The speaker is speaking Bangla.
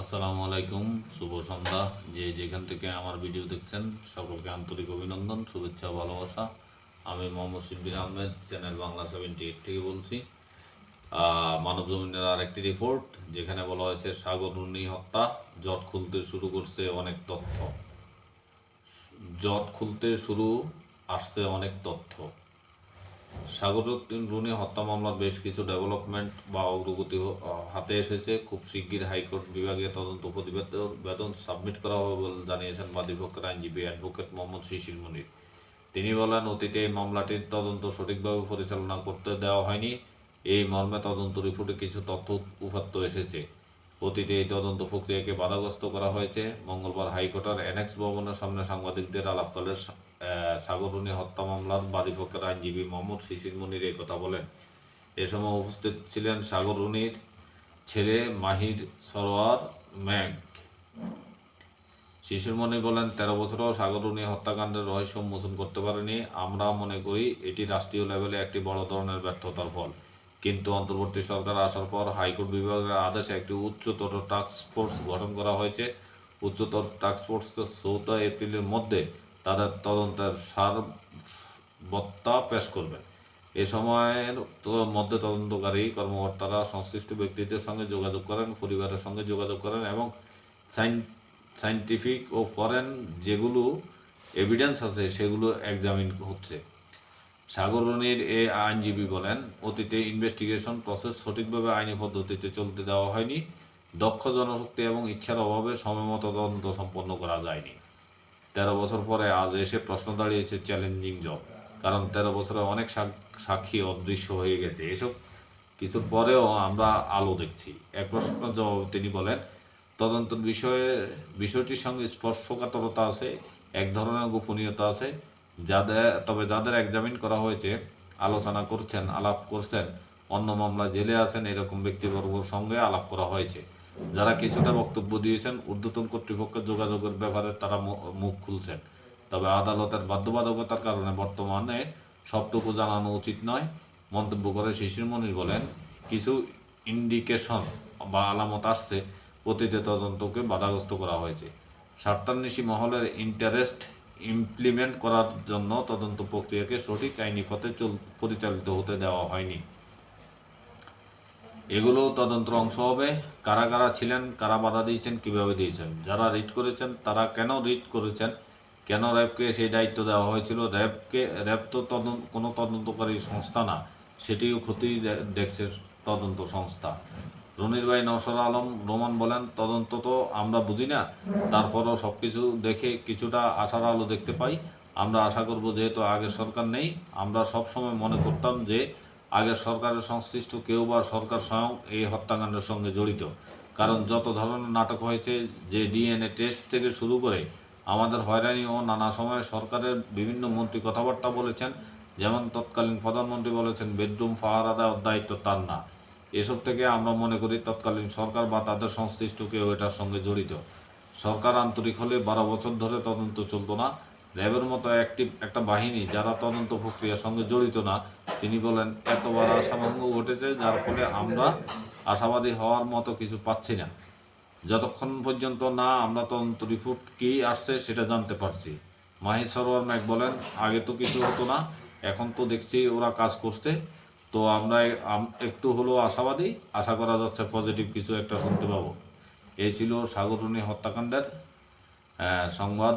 আসসালামু আলাইকুম, শুভ সন্ধ্যা। যে যেখান থেকে আমার ভিডিও দেখছেন, সকলকে আন্তরিক অভিনন্দন, শুভেচ্ছা ভালোবাসা। আমি Mohammad Shibbir Ahmed, channel Bangla seventy eight থেকে বলছি। মানব জমিনের আরেকটি রিপোর্ট যেখানে বলা হয়েছে সাগর রুনি হত্যা, জট খুলতে শুরু করছে অনেক তথ্য। জট খুলতে শুরু, আসছে অনেক তথ্য। সাগরুদ্দিন রুনি হত্যা মামলার বেশ কিছু ডেভেলপমেন্ট বা অগ্রগতি হাতে এসেছে। খুব শিগগির হাইকোর্ট বিভাগীয় তদন্ত প্রতিবেদন সাবমিট করা হবে বলে জানিয়েছেন বাদীপক্ষের আইনজীবী অ্যাডভোকেট মোহাম্মদ শিশির মনির। তিনি বলেন, অতীতে এই মামলাটির তদন্ত সঠিকভাবে পরিচালনা করতে দেওয়া হয়নি। এই মর্মে তদন্ত রিপোর্টে কিছু তথ্য উপাত্ত এসেছে। অতীতে এই তদন্ত প্রক্রিয়াকে বাধাগ্রস্ত করা হয়েছে। মঙ্গলবার হাইকোর্টের এনএক্স ভবনের সামনে সাংবাদিকদের আলাপকালে সাগরুনি হত্যা মামলার বাদীপক্ষের আইনজীবী মোহাম্মদ শিশির মনির এই কথা বলেন। এ সময় উপস্থিত ছিলেন সাগরুনির ছেলে মাহির সরোয়ার ম্যাগ। শিশুরমণি বলেন, তেরো বছরও সাগরুনি হত্যাকাণ্ডের রহস্য উন্মোচন করতে পারেনি। আমরা মনে করি এটি রাষ্ট্রীয় লেভেলে একটি বড় ধরনের ব্যর্থতার ফল। কিন্তু অন্তর্বর্তী সরকার আসার পর হাইকোর্ট বিভাগের আদেশে একটি উচ্চতর টাস্ক ফোর্স গঠন করা হয়েছে। উচ্চতর টাস্ক ফোর্স চৌঠা এপ্রিলের মধ্যে তাদের তদন্তের সারবত্তা পেশ করবেন। এ সময়ের মধ্যে তদন্তকারী কর্মকর্তারা সংশ্লিষ্ট ব্যক্তিদের সঙ্গে যোগাযোগ করেন, পরিবারের সঙ্গে যোগাযোগ করেন এবং সাইন, সাইন্টিফিক ও ফরেন যেগুলো এভিডেন্স আছে সেগুলো এক্সামিন হচ্ছে। সাগরণীর এ আইনজীবী বলেন, অতীতে ইনভেস্টিগেশন প্রসেস সঠিকভাবে আইনি পদ্ধতিতে চলতে দেওয়া হয়নি। দক্ষ জনশক্তি এবং ইচ্ছার অভাবে সময়মতো তদন্ত সম্পন্ন করা যায়নি। তেরো বছর পরে আজ এসে প্রশ্ন দাঁড়িয়েছে চ্যালেঞ্জিং জব। কারণ তেরো বছরে অনেক সাক্ষী অদৃশ্য হয়ে গেছে। এসব কিছুর পরেও আমরা আলো দেখছি। এক প্রশ্ন জবাবে তিনি বলেন, তদন্তের বিষয়ে বিষয়টির সঙ্গে স্পর্শকাতরতা আছে, এক ধরনের গোপনীয়তা আছে। যাদের তবে যাদের এক্সামিন করা হয়েছে, আলোচনা করছেন, আলাপ করছেন, অন্য মামলা জেলে আছেন, এরকম ব্যক্তিবর্গর সঙ্গে আলাপ করা হয়েছে। যারা কিছুটা বক্তব্য দিয়েছেন, ঊর্ধ্বতন কর্তৃপক্ষের যোগাযোগের ব্যাপারে তারা মুখ খুলছেন। তবে আদালতের বাধ্যবাধকতার কারণে বর্তমানে সবটুকু জানানো উচিত নয়। মন্তব্য করে শিশির মনির বলেন, কিছু ইন্ডিকেশন বা আলামত আসছে, অতীতে তদন্তকে বাধাগ্রস্ত করা হয়েছে। স্বার্থান্বেষী মহলের ইন্টারেস্ট ইমপ্লিমেন্ট করার জন্য তদন্ত প্রক্রিয়াকে সঠিক আইনি পথে চল, পরিচালিত হতে দেওয়া হয়নি। এগুলো তদন্তের অংশ হবে। কারা কারা ছিলেন, কারা বাধা দিয়েছেন, কীভাবে দিয়েছেন? যারা রিট করেছেন, তারা কেন রিট করেছেন? কেন র্যাবকে সেই দায়িত্ব দেওয়া হয়েছিল? র্যাবকে, র্যাব তো তদন্ত, কোনো তদন্তকারী সংস্থা না। সেটিও ক্ষতি দেখছে তদন্ত সংস্থা। রনির ভাই নওশর আলম রোমান বলেন, তদন্ত তো আমরা বুঝি না। তারপরও সব কিছু দেখে কিছুটা আশার আলো দেখতে পাই। আমরা আশা করব যেহেতু আগের সরকার নেই, আমরা সব সময় মনে করতাম যে আগের সরকারের সংশ্লিষ্ট কেউ বা সরকার স্বয়ং এই হত্যাকাণ্ডের সঙ্গে জড়িত। কারণ যত ধরনের নাটক হয়েছে, যে ডিএনএ টেস্ট থেকে শুরু করে আমাদের হয়রানি ও নানা সময়ে সরকারের বিভিন্ন মন্ত্রী কথাবার্তা বলেছেন, যেমন তৎকালীন প্রধানমন্ত্রী বলেছেন, বেডরুম পাহারা দেওয়ার দায়িত্ব তার না। এসব থেকে আমরা মনে করি তৎকালীন সরকার বা তাদের সংশ্লিষ্ট কেউ এটার সঙ্গে জড়িত। সরকার আন্তরিক হলে বারো বছর ধরে তদন্ত চলতো না। র্যাবের মতো একটি একটা বাহিনী যারা তদন্ত প্রক্রিয়ার সঙ্গে জড়িত না, তিনি বলেন, এতবার আশাভঙ্গ ঘটেছে, যার ফলে আমরা আশাবাদী হওয়ার মতো কিছু পাচ্ছি না। যতক্ষণ পর্যন্ত না আমরা তদন্ত রিপোর্ট কী আসছে সেটা জানতে পারছি। মাহি সরোয়ার ম্যাক বলেন, আগে তো কিছু হতো না, এখন তো দেখছি ওরা কাজ করছে। তো আমরা একটু হলেও আশাবাদী, আশা করা যাচ্ছে পজিটিভ কিছু একটা শুনতে পাবো। এই ছিল সাগরণী হত্যাকাণ্ডের সংবাদ।